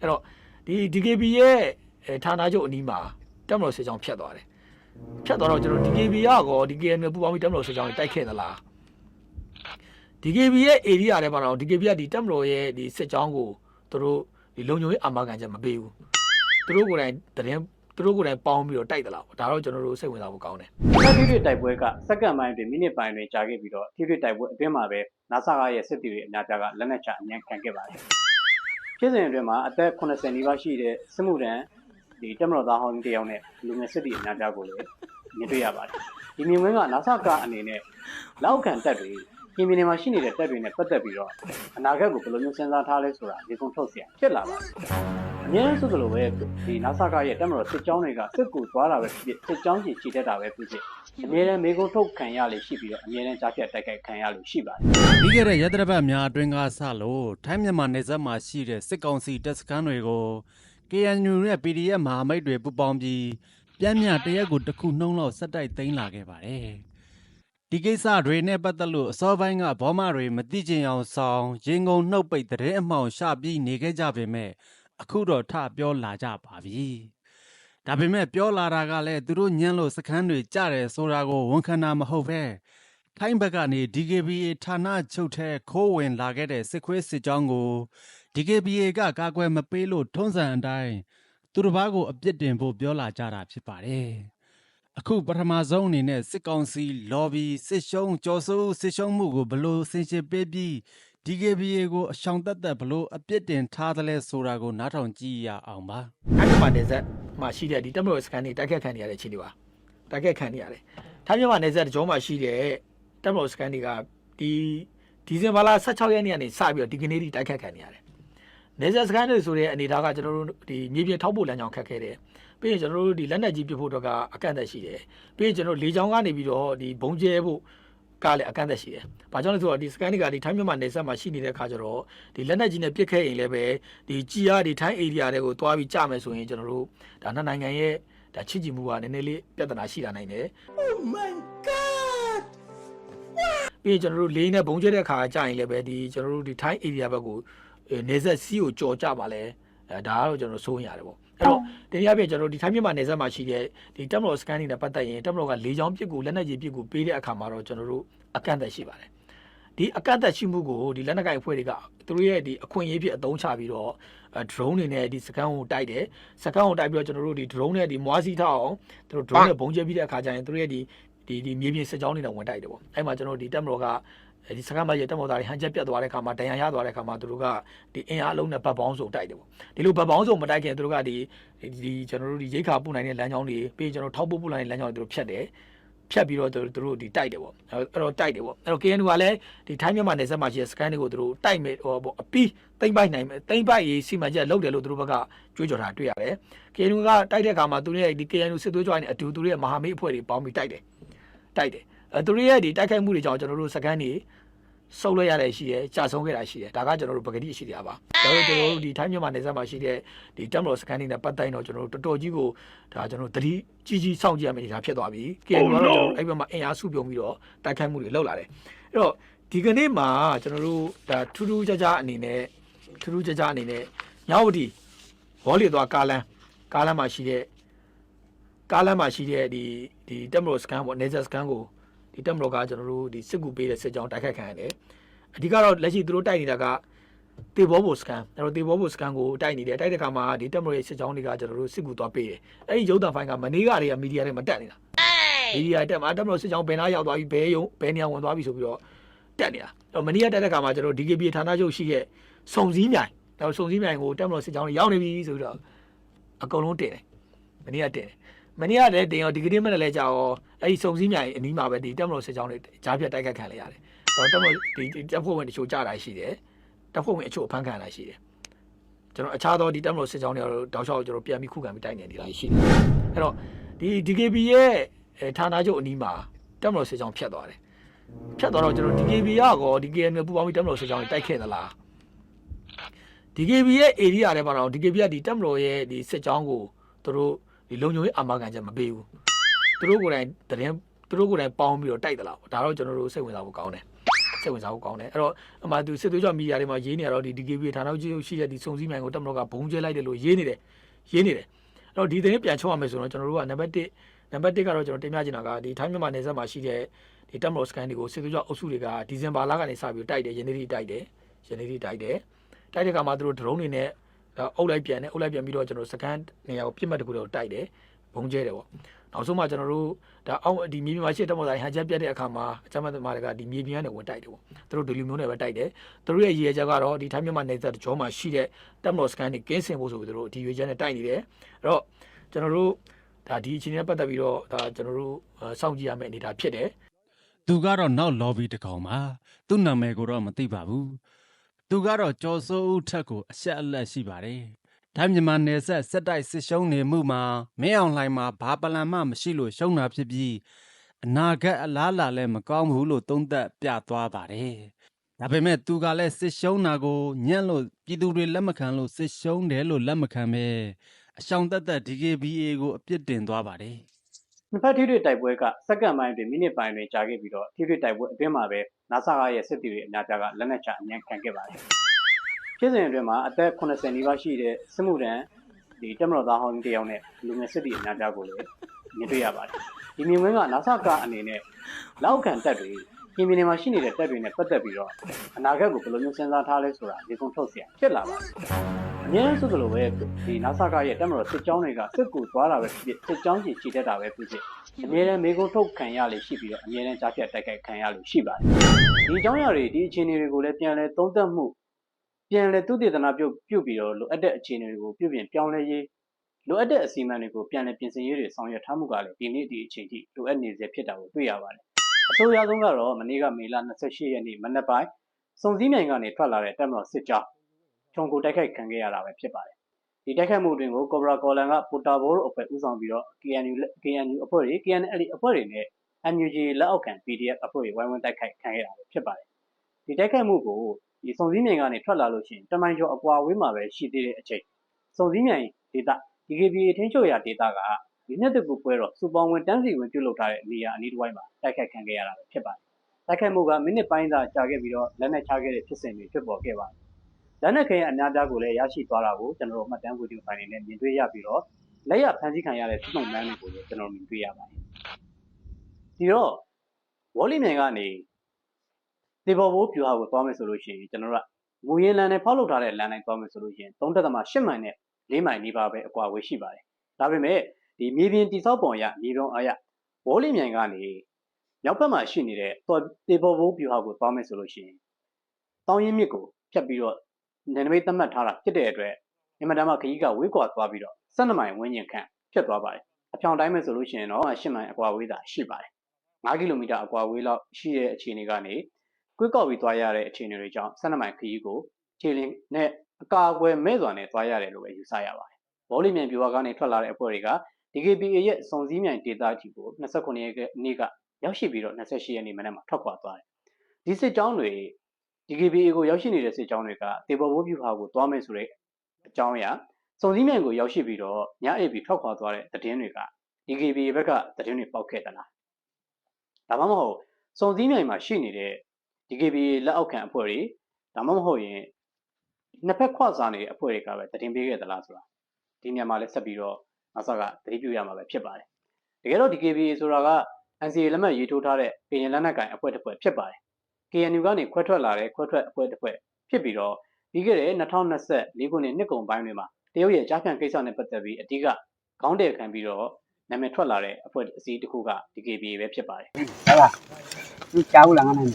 အဲ့တော့ဒီ DKB ရဲ့အဲဌာနချုပ်အနီးမှာတက်မလို့စစ်ကြောင်းဖြတ်သွားတယ်ဖြတ်သွားတော့ကျွန်တော် DKB ကကော DKN နဲ့ပူပေါင်းပြီးတက်မလို့စစ်ကြောင်းတွေတိုက်ခဲ့သလား DKB ရဲ့ area ထဲမှာတော့ DKB ကဒီတက်မလို့ရဲ့ဒီစစ်ကြောင်းကိုသူတို့ဒီလုံခြုံရေးအာမခံချက်မပေးဘူးသူတို့ကိုယ်တိုင်တရင်သူတို့ကိုယ်တိုင်ပေါင်းပြီးတော့တိုက်သလားပေါ့ဒါတော့ကျွန်တော်တို့စိတ်ဝင်စားဖို့ကောင်းတယ်ဆက်ထိတွေ့တိုက်ပွဲကစက္ကန့်ပိုင်းတွင်မိနစ်ပိုင်းတွင်ကြာခဲ့ပြီးတော့ထိတွေ့တိုက်ပွဲအတွင်းမှာပဲ NASA ကရဲ့စစ်တီတွေအများပြားကလက်နက်ချအမြန်ခံခဲ့ပါတယ်။ ဖြစ်စဉ်အတွင်းမှာအသက်80နီးပါးရှိတဲ့စစ်မှုထမ်းဒီတက်မတော်သားဟောင်းတစ်ယောက်နဲ့လူငယ်စစ်တီအများပြားကိုလည်းမြင်တွေ့ရပါတယ်။ဒီမြင်ကွင်းက NASA ကအနေနဲ့လောက်ခံတက်တွေပြည်ပြည်မှာရှိနေတဲ့တက်တွေနဲ့ပတ်သက်ပြီးတော့အနာဂတ်ကိုဘယ်လိုမျိုးစဉ်းစားထားလဲဆိုတာဒီကုန်းထုတ်เสียဖြစ်လာပါတယ်။ အများစုကလိုပဲဒီ NASA ကရဲ့တက်မတော်စစ်ကြောင်းတွေကစစ်ကူသွားတာပဲဖြစ်ဖြစ်စစ်ကြောင်းကြီးခြေတက်တာပဲဖြစ်ဖြစ်အမြဲတမ်းမေကုန်းထုတ်ခံရလေရှိပြီးတော့အမြဲတမ်းကြားဖြတ်တိုက်ခိုက်ခံရလို့ရှိပါတယ်ပြီးခဲ့တဲ့ရက်သတ္တပတ်များအတွင်းကစလို့ထိုင်းမြန်မာနယ်စပ်မှာရှိတဲ့စစ်ကောင်စီတပ်စခန်းတွေကို KNU နဲ့ PDF မဟာမိတ်တွေပူးပေါင်းပြီးပြန်မြတရက်ကိုတစ်ခုနှုံးလောက်ဆက်တိုက်သိမ်းလာခဲ့ပါတယ်။ဒီကိစ္စတွေနဲ့ပတ်သက်လို့အစောပိုင်းကဘောမတွေမသိချင်အောင်ဆောင်ရင်ကုန်နှုတ်ပိတ်တဲ့အမှောင်ရှပြီးနေခဲ့ကြပေမဲ့ အခုတော့ထပြောလာကြပါပြီ။ဒါပေမဲ့ပြောလာတာကလည်းသူတို့ညံ့လို့စခန်းတွေကြတယ်ဆိုတာကိုဝန်ခံတာမဟုတ်ပဲထိုင်းဘက်ကနေ DKBA ဌာနချုပ်ထဲခိုးဝင်လာခဲ့တဲ့စစ်ခွေးစစ်ကြောင်းကို DKBA ကကာကွယ်မပေးလို့ထုံးစံအတိုင်းသူတစ်ပါးကိုအပြစ်တင်ဖို့ပြောလာကြတာဖြစ်ပါတယ်။အခုပထမဆုံးအနေနဲ့စစ်ကောင်စီ lobby စစ်ရှုံးကြော်စိုးစစ်ရှုံးမှုကိုဘလို့ဆင်ရှင်းပေးပြီး DKBA ကို အရှောင်သက်သက်ဘလို့အပြစ်တင်ထားသလဲဆိုတာကို နားထောင်ကြည့်ရအောင်ပါ။ထိုင်းမြန်မာနယ်စပ်မှာရှိတဲ့ဒီတက်မလို့စကန်တွေ တိုက်ခတ်ခံနေရတဲ့အခြေအနေပါ တိုက်ခတ်ခံနေရတယ် ထိုင်းမြန်မာနယ်စပ်တကြောမှာရှိတဲ့တက်မလို့စကန်တွေကဒီဒီဇင်ဘာလ16ရက်နေ့ကနေစပြီးတော့ ဒီကနေ့ထိ တိုက်ခတ်ခံနေရတယ် နယ်စပ်စကန်တွေဆိုတဲ့အနေအထားကကျွန်တော်တို့ဒီမြေပြင်ထောက်ပို့လမ်းကြောင်းခက်ခဲတယ် ပြီးရင်ကျွန်တော်တို့ဒီလက်နက်ကြီးပစ်ဖို့တော့ကအကန့်အသတ်ရှိတယ် ပြီးရင်ကျွန်တော်လေကြောင်းကနေပြီးတော့ဒီဘုံကျဲဖို့ ကလည်းအကန့်အသတ်ရှိတယ်။ဘာကြောင့်လဲဆိုတော့ဒီစကန်တွေကဒီထိုင်းမြန်မာနယ်စပ်မှာရှိနေတဲ့ခါကျတော့ဒီလက်နက်ကြီးနဲ့ပစ်ခဲ့ရင်လည်းပဲဒီကြီးအားဒီထိုင်းဧရိယာတွေကိုတွားပြီးကြမယ်ဆိုရင်ကျွန်တော်တို့ဒါနှစ်နိုင်ငံရဲ့ဒါချစ်ကြည်မှုကနည်းနည်းလေးပြဿနာရှိလာနိုင်တယ်။ Oh my god ပြီးရင်ကျွန်တော်တို့လေးနဲ့ဘုံကျဲတဲ့ခါကြာရင်လည်းပဲဒီကျွန်တော်တို့ဒီထိုင်းဧရိယာဘက်ကိုအဲနေဆက်စီးကိုကြော်ကြပါလဲအဲဒါကတော့ကျွန်တော်စိုးရင်ရတယ်ပေါ့ အဲ့တော့ဒီနေ့အပြည့်ကျွန်တော်တို့ဒီထိုင်းမြန်မာနယ်စပ်မှာရှိတဲ့ဒီတက်မတော်စကန်တွေနဲ့ပတ်သက်ရင်တက်မတော်ကလေးချောင်းပြစ်ကိုလက်နက်ကြီးပြစ်ကိုပေးတဲ့အခါမှာတော့ကျွန်တော်တို့အကန့်အသတ်ရှိပါတယ်ဒီအကန့်အသတ်ရှိမှုကိုဒီလက်နက်ကိုင်အဖွဲ့တွေကသူတို့ရဲ့ဒီအခွင့်အရေးဖြစ်အသုံးချပြီးတော့အဲ drone တွေနဲ့ဒီစကန်ကိုတိုက်တယ်စကန်ကိုတိုက်ပြီးတော့ကျွန်တော်တို့ဒီ drone နဲ့ဒီမွားစီထောက်အောင်သူတို့ drone နဲ့ဘုံကျဲပြီးတဲ့အခါကျရင်သူတို့ရဲ့ဒီဒီဒီမြေပြင်စစ်ကြောင်းတွေနဲ့ဝင်တိုက်တယ်ပေါ့အဲ့မှာကျွန်တော်တို့ဒီတက်မတော်က ဒီစကမ်းမရဲ့တက်မော်သားတွေဟန်ချက်ပြတ်သွားတဲ့ခါမှာဒဏ်ရာရသွားတဲ့ခါမှာသူတို့ကဒီအင်အားလုံးနဲ့ဗတ်ပေါင်းစုံတိုက်တယ်ပေါ့ဒီလိုဗတ်ပေါင်းစုံမတိုက်ခင်သူတို့ကဒီဒီကျွန်တော်တို့ဒီရိတ်ခါပို့နိုင်တဲ့လမ်းကြောင်းတွေပြီးကျွန်တော်ထောက်ပို့ပို့နိုင်တဲ့လမ်းကြောင်းတွေသူတို့ဖြတ်တယ်ဖြတ်ပြီးတော့သူတို့ဒီတိုက်တယ်ပေါ့အဲ့တော့တိုက်တယ်ပေါ့အဲ့တော့ KNU ကလည်းဒီထိုင်းမြန်မာနယ်စပ်မှာရှိတဲ့စကန်တွေကိုသူတို့တိုက်မယ်ဟောပေါ့အပီးတိမ့်ပိုက်နိုင်မယ်တိမ့်ပိုက်ရေးစီမံချက်လုပ်တယ်လို့သူတို့ဘက်ကကြွေးကြော်တာတွေ့ရတယ် KNU ကတိုက်တဲ့ခါမှာသူတို့ရဲ့ဒီ KNU စစ်သွေးကြွနဲ့အတူသူတို့ရဲ့မဟာမိတ်အဖွဲ့တွေပေါင်းပြီးတိုက်တယ်တိုက်တယ်အဲ သူတို့ရဲ့ဒီတိုက်ခိုက်မှုတွေကြောင့်ကျွန်တော်တို့စကန်တွေဆုပ်လိုက်ရတဲ့ရှိတယ်ကြာဆုံးခဲ့တာရှိတယ်ဒါကကျွန်တော်တို့ပကတိရှိတယ်ပါဒါတို့ကျွန်တော်တို့ဒီထိုင်းမြန်မာနယ်စပ်မှာရှိတဲ့ဒီတက်မတော်စကန်တွေနဲ့ပတ်သက်တော့ကျွန်တော်တို့တော်တော်ကြီးကိုဒါကျွန်တော်တို့တတိကြီးကြီးစောင့်ကြည့်ရမယ့်အနေအထားဖြစ်သွားပြီ KNU ကတော့ကျွန်တော်တို့အဲ့ဘက်မှာအင်အားစုပြုံပြီးတော့တိုက်ခိုက်မှုတွေလုပ်လာတယ်အဲ့တော့ဒီကနေ့မှာကျွန်တော်တို့ဒါထူးထူးခြားခြားအနေနဲ့ထူးထူးခြားခြားအနေနဲ့ညဝတီဘောလီသွားကားလန်းကားလန်းမှာရှိတဲ့ကားလန်းမှာရှိတဲ့ဒီဒီတက်မတော်စကန်ပေါ့နေဇက်စကန်ကို ဒီတက်မတော်ကကျွန်တော်တို့ဒီစစ်ကူပေးတဲ့စစ်ကြောင်းတိုက်ခိုက်ခံရတယ်အဓိကတော့လက်ရှိသူတို့တိုက်နေတာကတေဘောဘိုစကန်အဲ့တော့တေဘောဘိုစကန်ကိုတိုက်နေတယ်တိုက်တဲ့ခါမှာဒီတက်မတော်ရဲ့စစ်ကြောင်းတွေကကျွန်တော်တို့စစ်ကူသွားပေးတယ်အဲ့ဒီရုပ်သံဖိုင်ကမနေ့ကတွေကမီဒီယာတွေမတက်နေတာမီဒီယာတက်မှာတက်မတော်စစ်ကြောင်းဘယ်နာရောက်သွားပြီဘယ်ယုံဘယ်နေရာဝင်သွားပြီဆိုပြီးတော့တက်နေတာအဲ့တော့မနေ့ကတက်တဲ့ခါမှာကျွန်တော် DKB ဌာနချုပ်ရှိရဲ့စုံစည်းမြိုင်တော့စုံစည်းမြိုင်ကိုတက်မတော်စစ်ကြောင်းတွေရောက်နေပြီဆိုပြီးတော့အကုန်လုံးတင်တယ်မနေ့ကတင်တယ် မနေ့ကလည်းတင်ရောဒီကနေ့မနေ့လည်းကြာရောအဲ့ဒီစုံစည်းမြိုင်အနီးမှာပဲဒီတက်မလို့စစ်ကြောင်းတွေကြားပြတ်တိုက်ခတ်ခံလိုက်ရတယ်။တော့တက်မလို့ဒီဒီတက်ဖို့ဝင်တချို့ကြာတာရှိတယ်။တက်ဖို့ဝင်အချို့အဖမ်းခံတာရှိတယ်။ကျွန်တော်အခြားသောဒီတက်မလို့စစ်ကြောင်းတွေကတော့တောက်လျှောက်ကျွန်တော်ပြန်ပြီးခုခံပြီးတိုက်နေနေတာရှိတယ်။အဲ့တော့ဒီ DKB ရဲ့အဲဌာနချုပ်အနီးမှာတက်မလို့စစ်ကြောင်းဖြတ်သွားတယ်။ဖြတ်သွားတော့ကျွန်တော် DKB ကကော DKN နဲ့ပူပေါင်းပြီးတက်မလို့စစ်ကြောင်းတွေတိုက်ခဲ့သလား။ DKB ရဲ့ area ထဲမှာတော့ DKB ကဒီတက်မလို့ရဲ့ဒီစစ်ကြောင်းကိုသူတို့ ဒီလုံခြုံရေးအာမခံချက်မပေးဘူးသူတို့ကိုယ်တိုင်တရင်သူတို့ကိုယ်တိုင်ပေါင်းပြီးတော့တိုက်သလားဒါတော့ကျွန်တော်တို့စိတ်ဝင်စားဖို့ကောင်းတယ်စိတ်ဝင်စားဖို့ကောင်းတယ်အဲ့တော့အမှသူစစ်သွေးကြောမီဒီယာတွေမှာရေးနေရတော့ဒီ DKB ဌာနကြီးရှိတဲ့ဒီစုံစည်းမြိုင်ကိုတက်မလို့ကဘုံကျဲလိုက်တယ်လို့ရေးနေတယ်ရေးနေတယ်အဲ့တော့ဒီသတင်းပြန်ချုပ်ရမယ်ဆိုတော့ကျွန်တော်တို့ကနံပါတ်1နံပါတ်1ကတော့ကျွန်တော်တင်ပြချင်တာကဒီထိုင်းမြန်မာနယ်စပ်မှာရှိတဲ့ဒီတက်မလို့စကန်တွေကိုစစ်သွေးကြောအုပ်စုတွေကဒီဇင်ဘာလကနေစပြီးတိုက်တယ်ယနေ့ထိတိုက်တယ်ယနေ့ထိတိုက်တယ်တိုက်တဲ့အခါမှာသူတို့ drone တွေနဲ့ အုပ်လိုက်ပြန်တယ်အုပ်လိုက်ပြန်ပြီးတော့ကျွန်တော်စကန်နေရာကိုပြစ်မှတ်တစ်ခုတော့တိုက်တယ်ဘုံကျဲတယ်ပေါ့နောက်ဆုံးမှကျွန်တော်တို့ဒါအောက်ဒီမြေပြင်မှာရှိတဲ့တက်မလို့ဆိုင်ဟန်ချက်ပြတ်တဲ့အခါမှာအကြမ်းဖက်သမားတွေကဒီမြေပြင်ကနေဝင်တိုက်တယ်ပေါ့သူတို့ဒီလူမျိုးနဲ့ပဲတိုက်တယ်သူတို့ရဲ့ရည်ရွယ်ချက်ကတော့ဒီထိုင်းမြန်မာနယ်စပ်တကြောမှာရှိတဲ့တက်မလို့စကန်တွေကင်းစင်ဖို့ဆိုပြီးသူတို့ဒီရည်ရွယ်ချက်နဲ့တိုက်နေတယ်အဲ့တော့ကျွန်တော်တို့ဒါဒီအချိန်နဲ့ပတ်သက်ပြီးတော့ဒါကျွန်တော်တို့စောင့်ကြည့်ရမယ့်အနေအထားဖြစ်တယ်သူကတော့နောက် lobby တစ်ကောင်ပါသူ့နာမည်ကိုတော့မသိပါဘူး သူကတော့ကျော်စိုးဦးထက်ကိုအဆက်အလက်ရှိပါတယ်ဒါမြန်မာနယ်ဆက်စက်တိုက်စစ်ရှုံးနေမှုမှာမင်းအောင်လှိုင်မှာဘာပလန်မှမရှိလို့ရှုံးတာဖြစ်ပြီးအနာဂတ်အလားအလာလည်းမကောင်းဘူးလို့သုံးသပ်ပြသွားပါတယ်ဒါပေမဲ့သူကလည်းစစ်ရှုံးတာကိုညံ့လို့ပြည်သူတွေလက်မခံလို့စစ်ရှုံးတယ်လို့လက်မခံပဲအရှောင်သက်သက် DKBA ကိုအပြစ်တင်သွားပါတယ် နှစ်ဖက်ထိတွေ့တိုက်ပွဲကစက္ကန့်ပိုင်းတွင်မိနစ်ပိုင်းတွင်ကြာခဲ့ပြီးတော့ထိတွေ့တိုက်ပွဲအတွင်းမှာပဲနာဆာကရဲ့စစ်တီတွေအများပြားကလက်နက်ချအမြန်ခံခဲ့ပါတယ်။ဖြစ်စဉ်အတွင်းမှာအသက်80နီးပါးရှိတဲ့စစ်မှုထမ်းဒီတက်မတော်သားဟောင်းတစ်ယောက်နဲ့လူငယ်စစ်တီအများပြားကိုလည်းမြင်တွေ့ရပါတယ်။ဒီမြင်ကွင်းကနာဆာကအနေနဲ့လောက်ခံတက်တွေ ပြည်ပြည်မှာရှိနေတဲ့တက်တွေနဲ့ပတ်သက်ပြီးတော့အနာဂတ်ကိုဘယ်လိုမျိုးစဉ်းစားထားလဲဆိုတာဒီကုန်းထုတ်เสียဖြစ်လာပါတယ်။အများစုကလိုပဲဒီနာဆာကရဲ့တက်မတော်စစ်ကြောင်းတွေကစစ်ကူသွားတာပဲဖြစ်ဖြစ်စစ်ကြောင်းကြီးခြေတက်တာပဲဖြစ်ဖြစ် အမြဲတမ်းမေကုန်းထုတ်ခံရလေရှိပြီးတော့အမြဲတမ်းကြားဖြတ်တိုက်ခိုက်ခံရလို့ရှိပါတယ်။ဒီအကြောင်းအရာတွေဒီအခြေအနေတွေကိုလည်းပြန်လဲသုံးသပ်မှုပြန်လဲသူတည်တနာပြုတ်ပြုတ်ပြီးတော့လိုအပ်တဲ့အခြေအနေတွေကိုပြုပြင်ပြောင်းလဲရေးလိုအပ်တဲ့အစီအမံတွေကိုပြန်လဲပြင်ဆင်ရေးတွေဆောင်ရွက်ထားမှုကလည်းဒီနေ့ဒီအချိန်ထိလိုအပ်နေစေဖြစ်တာကိုတွေ့ရပါတယ်။ အဆိုအရဆုံးကတော့မနေ့ကမေလ28ရက်နေ့မနက်ပိုင်းစုံစည်းမြိုင်ကနေထွက်လာတဲ့တက်မတော်စစ်ကြောင်းခြုံကိုတိုက်ခိုက်ခံခဲ့ရတာပဲဖြစ်ပါတယ်။ဒီတိုက်ခိုက်မှုတွင်ကိုကော်ဘရာကော်လန်ကပိုတာဘိုးတို့အဖွဲ့ဦးဆောင်ပြီးတော့ KNU လက် KNU အဖွဲ့တွေ KNL အဖွဲ့တွေနဲ့ NUG လက်အောက်ခံ PDF အဖွဲ့တွေဝိုင်းဝန်းတိုက်ခိုက်ခံရတာပဲဖြစ်ပါတယ်။ဒီတိုက်ခိုက်မှုကိုဒီစုံစည်းမြိုင်ကနေထွက်လာလို့ရှိရင်တမိုင်ကျော်အကွာအဝေးမှာပဲရှိသေးတဲ့အချိန်စုံစည်းမြိုင်ဒေသ DKBA ထင်းချုပ်ရာဒေသက ဒီနှစ်တကူပွဲတော့စူပေါင်းဝင်တန်းစီဝင်ပြုတ်လုပ်ထားတဲ့နေရာအနီးတစ်ဝိုင်းမှာတိုက်ခိုက်ခံခဲ့ရတာပဲဖြစ်ပါတယ်။တိုက်ခိုက်မှုကမိနစ်ပိုင်းသာကြာခဲ့ပြီးတော့လက်နက်ချခဲ့တဲ့ဖြစ်စဉ်တွေဖြစ်ပေါ်ခဲ့ပါတယ်။လက်နက်ခဲအများသားကိုလည်းရရှိသွားတာကိုကျွန်တော်တို့မှတ်တမ်းဗီဒီယိုဖိုင်တွေနဲ့မြင်တွေ့ရပြီးတော့လက်ရဖန်ဆီးခံရတဲ့စုံမန်းတွေကိုလည်းကျွန်တော်မြင်တွေ့ရပါတယ်။ဒီတော့ဝေါ်လီမြိုင်ကနေတေဘော်ဘိုးပြူဟာကိုသွားမယ်ဆိုလို့ရှိရင်ကျွန်တော်တို့ကငူရင်လန်နဲ့ဖောက်လုပ်ထားတဲ့လန်တိုင်းသွားမယ်ဆိုလို့ရှိရင်3.8မိုင်နဲ့4မိုင်နီးပါးပဲအကွာအဝေးရှိပါတယ်။ဒါပေမဲ့ ဒီမြေပြင်တိစောက်ပုံရမြေပုံအရဝေါ်လီမြိုင်ကနေမြောက်ဘက်မှာရှိနေတဲ့တေဘော်ဘိုးပြူဟာကိုသွားမယ်ဆိုလို့ရှိရင်တောင်းရင်မြစ်ကိုဖြတ်ပြီးတော့နယ်နိမိတ်သတ်မှတ်ထားတာဖြစ်တဲ့အတွက်အင်မတန်မှခရီးကဝေးကွာသွားပြီးတော့12မိုင်ဝန်းကျင်ခန့်ဖြစ်သွားပါတယ်အဖြောင်တိုင်းပဲဆိုလို့ရှိရင်တော့8မိုင်အကွာဝေးတာရှိပါတယ်5ကီလိုမီတာအကွာဝေးလောက်ရှိတဲ့အခြေအနေကနေကွေးကောက်ပြီးသွားရတဲ့အခြေအနေတွေကြောင့်12မိုင်ခရီးကိုခြေလင်းနဲ့အကာအကွယ်မဲ့စွာနဲ့သွားရတယ်လို့ပဲယူဆရပါတယ်ဘောလီမြန်ပြူဝါကနေထွက်လာတဲ့အဖွဲ့တွေက DKBA ရဲ့စုံစည်းမြိုင်ဒေသကြီးကို29ရက်နေ့ကရောက်ရှိပြီးတော့28ရက်နေ့မနက်မှာထွက်ခွာသွားတယ်ဒီစစ်ကြောင်းတွေ DKBA ကိုရောက်ရှိနေတဲ့စစ်ကြောင်းတွေကတေဘော်ဘိုးပြူဟာကိုသွားမယ်ဆိုတဲ့အကြောင်းအရာစုံစည်းမြိုင်ကိုရောက်ရှိပြီးတော့ညအိပ်ပြီးထွက်ခွာသွားတဲ့သတင်းတွေက DKB ဘက်ကသတင်းတွေပေါက်ခဲ့သလားဒါမှမဟုတ်စုံစည်းမြိုင်မှာရှိနေတဲ့ DKB လက်အောက်ခံအဖွဲ့တွေဒါမှမဟုတ်ရင်နှစ်ဖက်ခွစားနေတဲ့အဖွဲ့တွေကပဲသတင်းပေးခဲ့သလားဆိုတာဒီနေရာမှာလည်းဆက်ပြီးတော့ နောက်ဆက်ကသတိပြုရမှာပဲဖြစ်ပါတယ်တကယ်တော့ DKB ဆိုတာက NCA လက်မှတ်ရေးထိုးထားတဲ့ပြည်လက်နက်ကိုင်အဖွဲ့တစ်ဖွဲ့ဖြစ်ပါတယ် KNU ကနေခွဲထွက်လာတဲ့ခွဲထွက်အဖွဲ့တစ်ဖွဲ့ဖြစ်ပြီးတော့ပြီးခဲ့တဲ့2024ခုနှစ်နှစ်ကုန်ပိုင်းတွေမှာတရုတ်ရဲ့ကြားဖြန့်ကိစ္စနဲ့ပတ်သက်ပြီးအဓိကခေါင်းတည်ခံပြီးတော့နာမည်ထွက်လာတဲ့အဖွဲ့အစည်းတစ်ခုက DKBA ပဲဖြစ်ပါတယ်ဟုတ်လားသူကြားဘူးလားငါနဲ့